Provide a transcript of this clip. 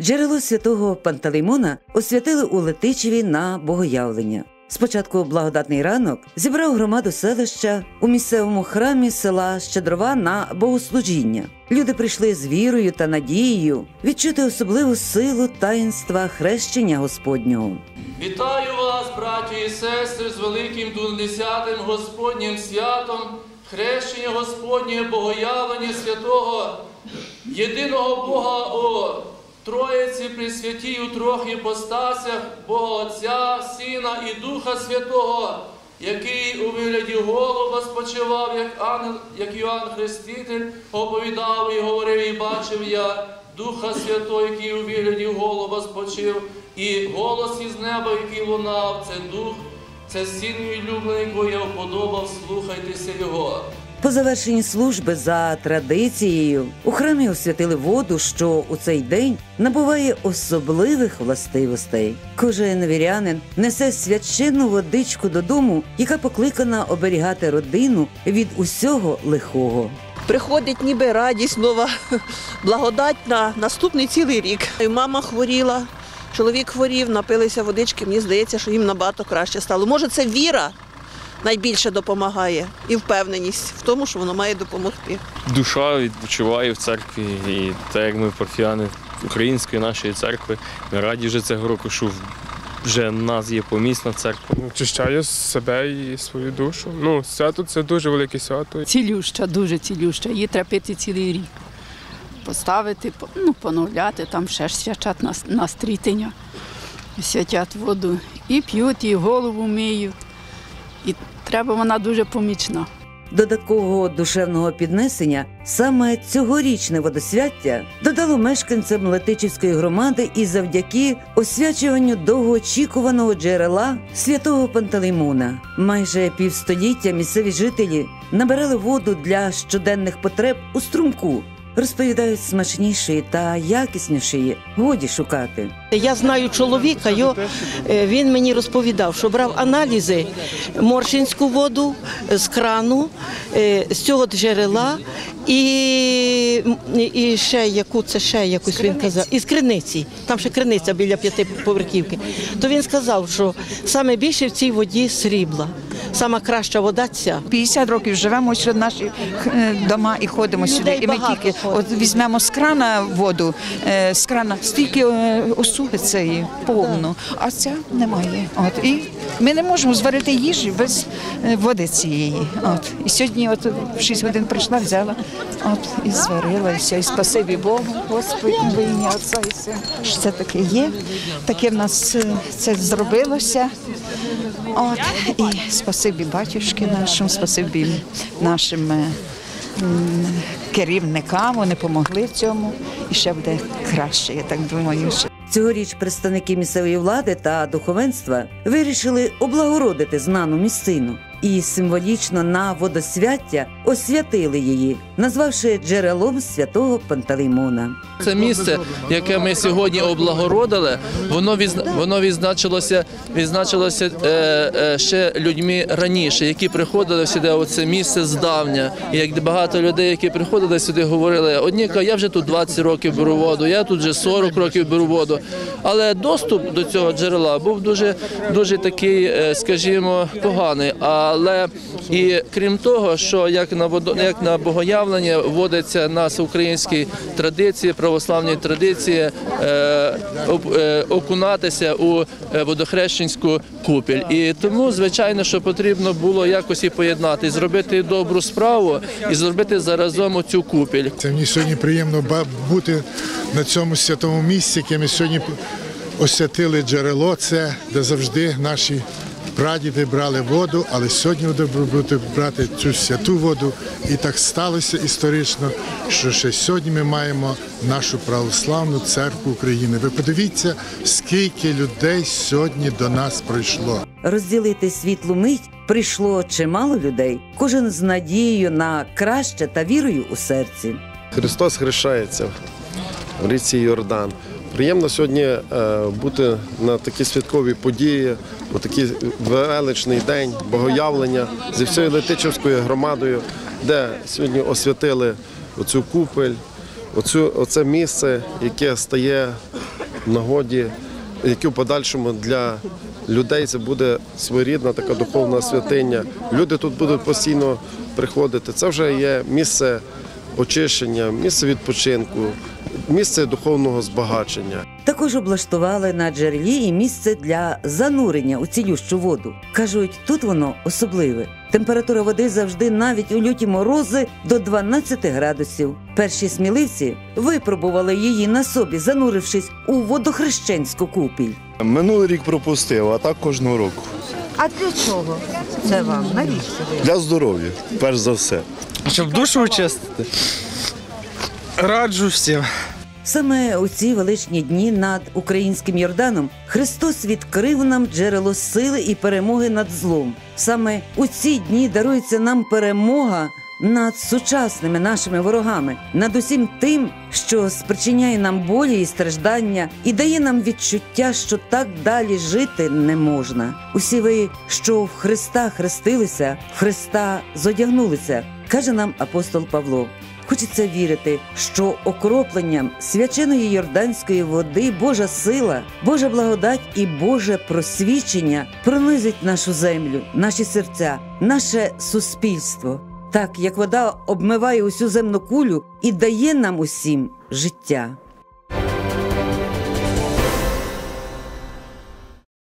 Джерело святого Пантелеймона освятили у Летичеві на богоявлення. Спочатку благодатний ранок зібрав громаду селища у місцевому храмі села Щедрова на богослужіння. Люди прийшли з вірою та надією відчути особливу силу таїнства хрещення Господнього. Вітаю вас, браті і сестри, з великим десятим Господнім святом, хрещення Господнє, Богоявлення святого, єдиного Бога о Троїці Пресвятій у трьох іпостасях, Бога Отця, Сина і Духа Святого, який у вигляді голуба спочивав, як ангел, як Іоанн Хреститель, оповідав і говорив, і бачив я Духа Святого, який у вигляді голуба спочив, і голос із неба, який лунав, це дух, це син мій улюблений, якого я вподобав, слухайтеся його. По завершенні служби за традицією у храмі освятили воду, що у цей день набуває особливих властивостей. Кожен вірянин несе священну водичку додому, яка покликана оберігати родину від усього лихого. Приходить ніби радість, нова благодать на наступний цілий рік. Мама хворіла, чоловік хворів, напилися водички. Мені здається, що їм набагато краще стало. Може, це віра найбільше допомагає і впевненість в тому, що воно має допомогти. душа відпочиває в церкві, і так як ми парфіяни української нашої церкви, ми раді вже цього року, що вже в нас є помісна церква. очищає себе і свою душу. Ну, свято це дуже велике свято. цілюща, дуже цілюща. Її треба пити цілий рік. Поставити, по- ну, поновляти, там ще ж свячать на, на стрітення, святять воду. І п'ють, і голову миють. І треба вона дуже помічна. Додаткового душевного піднесення саме цьогорічне водосвяття додало мешканцям Летичівської громади і завдяки освячуванню довгоочікуваного джерела святого Пантелеймона. Майже півстоліття місцеві жителі набирали воду для щоденних потреб у струмку. Розповідають смачнішої та якіснішої годі шукати. Я знаю чоловіка, його, е, він мені розповідав, що брав аналізи моршинську воду з крану, е, з цього джерела і, і ще яку це ще якусь він казав, із криниці. Там ще криниця біля п'ятиповерхівки. То він сказав, що саме більше в цій воді срібла, сама краща вода ця. 50 років живемо в наші е, дома і ходимо сюди. І ми тільки от візьмемо з крана воду, з крана стільки е, осуги цієї повну, а ця немає. От і ми не можемо зварити їжі без е, води цієї. От і сьогодні, от в 6 годин прийшла, взяла, от і зварила і спасибі Богу, Господи, во Отця і Сина, що це таке є. Таке в нас е, це зробилося. От і спасибі батюшки нашим, спасибі нашим е, керівникам. Вони допомогли цьому. І ще буде краще, я так думаю. Цьогоріч представники місцевої влади та духовенства вирішили облагородити знану місцину і символічно на водосвяття освятили її, назвавши джерелом святого Пантелеймона. Це місце, яке ми сьогодні облагородили, воно воно відзначилося, відзначилося е, е, ще людьми раніше, які приходили сюди. у це місце здавня. І як багато людей, які приходили сюди, говорили: одні кажуть, я вже тут 20 років беру воду, я тут вже 40 років беру воду. Але доступ до цього джерела був дуже, дуже такий, е, скажімо, поганий. Але і крім того, що як на водо, як на богоявлення вводиться нас українській традиції, православній традиції е, е, окунатися у е, водохрещенську купіль. І тому, звичайно, що потрібно було якось і поєднати, зробити добру справу і зробити заразом оцю купіль. Це мені сьогодні приємно бути на цьому святому місці, яке ми сьогодні освятили джерело. Це де завжди наші прадіди брали воду, але сьогодні буде бути брати цю святу воду. І так сталося історично, що ще сьогодні ми маємо нашу православну церкву України. Ви подивіться, скільки людей сьогодні до нас прийшло. Розділити світлу мить прийшло чимало людей, кожен з надією на краще та вірою у серці. Христос хрещається в річці Йордан. Приємно сьогодні е, бути на такій святковій події, у такий величний день богоявлення зі всією Летичівською громадою, де сьогодні освятили оцю купель, оцю, оце місце, яке стає нагоді, які в подальшому для людей це буде своєрідна така духовна святиня. Люди тут будуть постійно приходити. Це вже є місце очищення, місце відпочинку, місце духовного збагачення. Також облаштували на джерелі і місце для занурення у цілющу воду. Кажуть, тут воно особливе. Температура води завжди, навіть у люті морози, до 12 градусів. Перші сміливці випробували її на собі, занурившись у водохрещенську купіль. Минулий рік пропустив, а так кожного року. А для чого це вам? Навіщо? Для здоров'я, перш за все. Щоб душу очистити. Раджу всім. Саме у ці величні дні над українським Йорданом Христос відкрив нам джерело сили і перемоги над злом. Саме у ці дні дарується нам перемога над сучасними нашими ворогами, над усім тим, що спричиняє нам болі і страждання, і дає нам відчуття, що так далі жити не можна. Усі ви, що в Христа хрестилися, в Христа зодягнулися, каже нам апостол Павло. Хочеться вірити, що окропленням свяченої йорданської води Божа сила, Божа благодать і Боже просвічення пронизить нашу землю, наші серця, наше суспільство, так як вода обмиває усю земну кулю і дає нам усім життя.